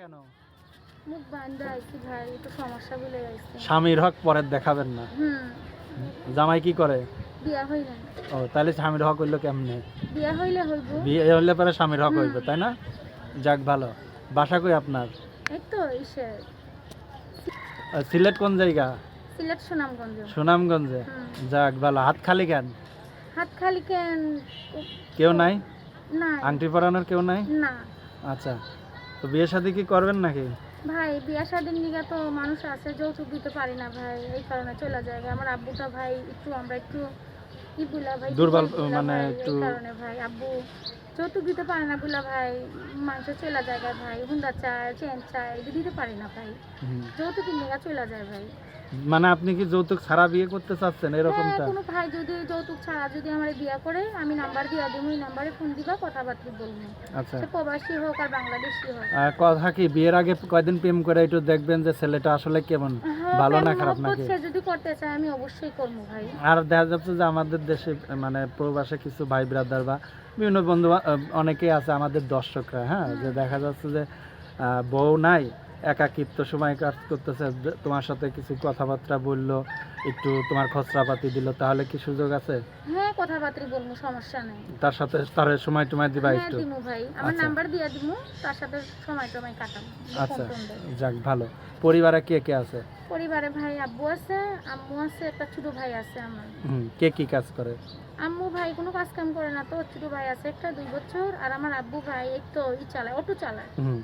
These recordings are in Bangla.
কেন? মুখ বান্ধা আইছি ভাই একটু সমস্যা বলে আইছি। স্বামীর হক পরে দেখাবেন না। হুম। জামাই কি করে? বিয়া হইলে। ও তাহলে স্বামীর হক হইল কেমনে? বিয়া হইলে হইব। বিয়ে হইলে পরে স্বামীর হক হইবে তাই না? যাক ভালো। বাসা কই আপনার? এই তো ইসে। সিলেট কোন জায়গা? সিলেট সুনামগঞ্জ। সুনামগঞ্জে? যাক ভালো। হাত খালি কেন? হাত খালি কেন? কেউ নাই? না আংটি পরানোর কেউ নাই? না। আচ্ছা। তো বিয়ে শাদী কি করবেন নাকি? ভাই বিয়া শাদীর নিগা তো মানুষ আছে যৌতুক দিতে পারি না ভাই এই কারণে চলে যায় আমার আব্বুটা ভাই একটু আমরা একটু কি বুলা ভাই দুর্বল, মানে একটু- কারণে ভাই আব্বু যৌতুক দিতে পারে না বুলা ভাই মানুষ চলে যায় ভাই হুন্ডা চায় চেন চায় দিতে পারি না ভাই। যৌতুকের যৌতুক নিগা চলে যায় ভাই। মানে আপনি কি যৌতুক ছাড়া বিয়ে করতে চাচ্ছেন? হ্যাঁ এরকমটা? কোনো ভাই যদি যৌতুক ছাড়া যদি আমার বিয়া করে আমি নাম্বার দিয়া দিব ওই নাম্বারে ফোন দিবা কথাবার্তা বলব। আচ্ছা। সে প্রবাসী হোক আর বাংলাদেশি হোক। কথা কি বিয়ের আগে কয়দিন প্রেম করে একটু দেখবেন যে ছেলেটা আসলে কেমন? হ্যাঁ, ভালো না খারাপ নাকি? সে যদি করতে চায় আমি অবশ্যই করব ভাই। আর দেখা যাচ্ছে যে আমাদের দেশে মানে প্রবাসে কিছু ভাই ব্রাদার বা বিভিন্ন বন্ধু অনেকেই আছে আমাদের দর্শকরা হ্যাঁ। যে দেখা যাচ্ছে যে আহ, বউ নাই একাকিত্ব সময় কাজ করতেছে তোমার সাথে কিছু কথাবার্তা বলল একটু তোমার খসড়াপাতি দিল তাহলে কি সুযোগ আছে? হ্যাঁ কথাবার্তা বলব সমস্যা নেই। তার সাথে তার সময় টময় দিবা হ্যাঁ একটু? দিমু ভাই আমার আচ্ছা। নাম্বার দিয়া দিমু তার সাথে সময় টময় কাটাবো আচ্ছা। যাক ভালো। পরিবারে কে কে আছে? পরিবারে ভাই আব্বু আছে আম্মু আছে একটা ছোট ভাই আছে আমার। হুম, কে কি কাজ করে? আম্মু ভাই কোনো কাজ কাম করে না তো ছোট ভাই আছে একটা দুই বছর আর আমার আব্বু ভাই তো ই চালায় অটো চালায়। হুম।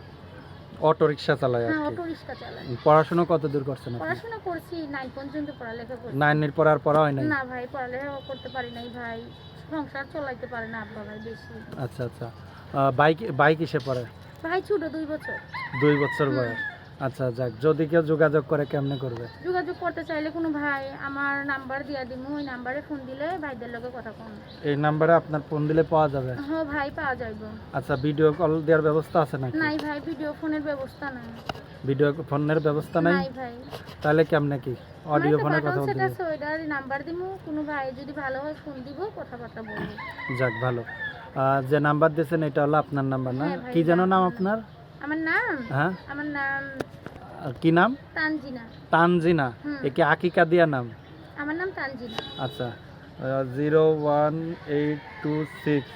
অটো রিক্সা চালায় আর হ্যাঁ কি। অটো রিক্সা চালায়। পড়াশোনা কত দূর করছেন আপনি? পড়াশোনা করছি নাইন পর্যন্ত পড়ালেখা করছি। নাইনের পর আর পড়া হয় নাই? না ভাই পড়ালেখা করতে পারি নাই ভাই। সংসার চলাইতে পারে না আব্বা ভাই বেশি। আচ্ছা আচ্ছা। বাইক বাইক এসে পড়ে? ভাই ছোট দুই বছর। দুই বছর বয়স। আচ্ছা যাক যদি কেউ যোগাযোগ করে কেমনে করবে? যোগাযোগ করতে চাইলে কোনো ভাই আমার নাম্বার দিয়া দিমু ওই নাম্বারে ফোন দিলে ভাইদের লগে কথা কম। এই নাম্বারে আপনার ফোন দিলে পাওয়া যাবে? হ্যাঁ ভাই পাওয়া যাইব। আচ্ছা ভিডিও কল দেওয়ার ব্যবস্থা আছে নাকি? নাই ভাই ভিডিও ফোনের ব্যবস্থা নাই। ভিডিও ফোনের ব্যবস্থা নাই? নাই ভাই। তাহলে কেমনে কি? অডিও ফোনে কথা সেট বলতে আছে ওইটার নাম্বার দিমু কোনো ভাই যদি ভালো হয় ফোন দিব কথাবার্তা বলব। যাক ভালো। যে নাম্বার দিয়েছেন এটা হলো আপনার নাম্বার না? হ্যাঁ কি যেন নাম আপনার? আমার নাম? হ্যাঁ? আমার নাম কি নাম? তানজিনা। তানজিনা। এ কি আকিকা দিয়া নাম? আমার নাম তানজিনা। আচ্ছা। Zero one eight two six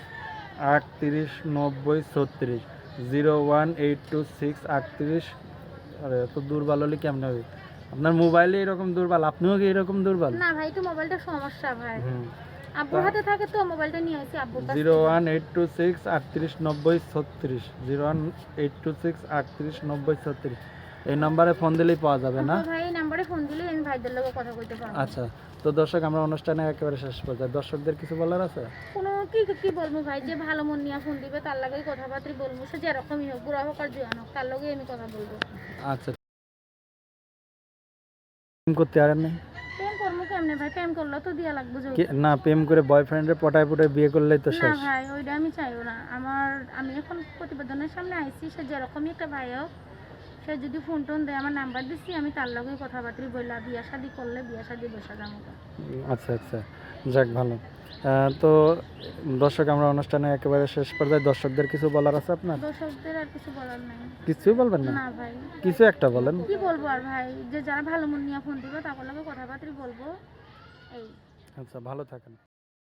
আটত্রিশ নব্বই ছত্রিশ। Zero one eight two six আটত্রিশ। আরে দুর্বল হলে কেমন হবে? আপনার মোবাইলে এরকম দুর্বল আপনিও কি এরকম দুর্বল? না ভাই একটু মোবাইলটা সমস্যা ভাই। আব্বুর হাতে থাকে তো মোবাইলটা নিয়ে আসি আব্বুর কাছে 01826 389036 এই নম্বরে ফোন দিলেই পাওয়া যাবে না? ভাই এই নাম্বারে ফোন দিলে আমি ভাইদের লগে কথা কইতে পারব। আচ্ছা তো দর্শক আমরা অনুষ্ঠানে একেবারে শেষ পর্যায়ে। দর্শকদের কিছু বলার আছে? কোনো কি কি বলব ভাই যে ভালো মন নিয়ে ফোন দিবে তার লাগেই কথাবার্তা বলব। সে যেরকমই হোক বুড়া হোক আর জোয়ান হোক তার লগেই আমি কথা বলব। আচ্ছা। প্রেম করতে পারেন না ভাই? প্রেম করলে তো দিয়া লাগবে না প্রেম করে বয়ফ্রেন্ডের পটায় পটায় বিয়ে করলেই তো না শেষ। ভাই ওইটা আমি চাইও না। আমার আমি এখন প্রতিবেদনের সামনে আইছি সে যেরকমই একটা ভাই হোক সে যদি ফোন টোন দেয় আমার নাম্বার দিচ্ছি আমি তার লগে কথাবার্তা বললাম বিয়া শাদি করলে বিয়া শাদি বসা যাব আচ্ছা আচ্ছা। যাক ভালো। তো দর্শক আমরা অনুষ্ঠানে একেবারে শেষ পর্যায়ে দর্শকদের কিছু বলার আছে আপনার? দর্শকদের আর কিছু বলার নাই। কিছুই বলবেন না? না ভাই। কিছু একটা বলেন। কি বলব আর ভাই? যে যারা ভালো মন নিয়ে ফোন দিবে তার লগে কথাবার্তা বলব। এই। আচ্ছা ভালো থাকেন।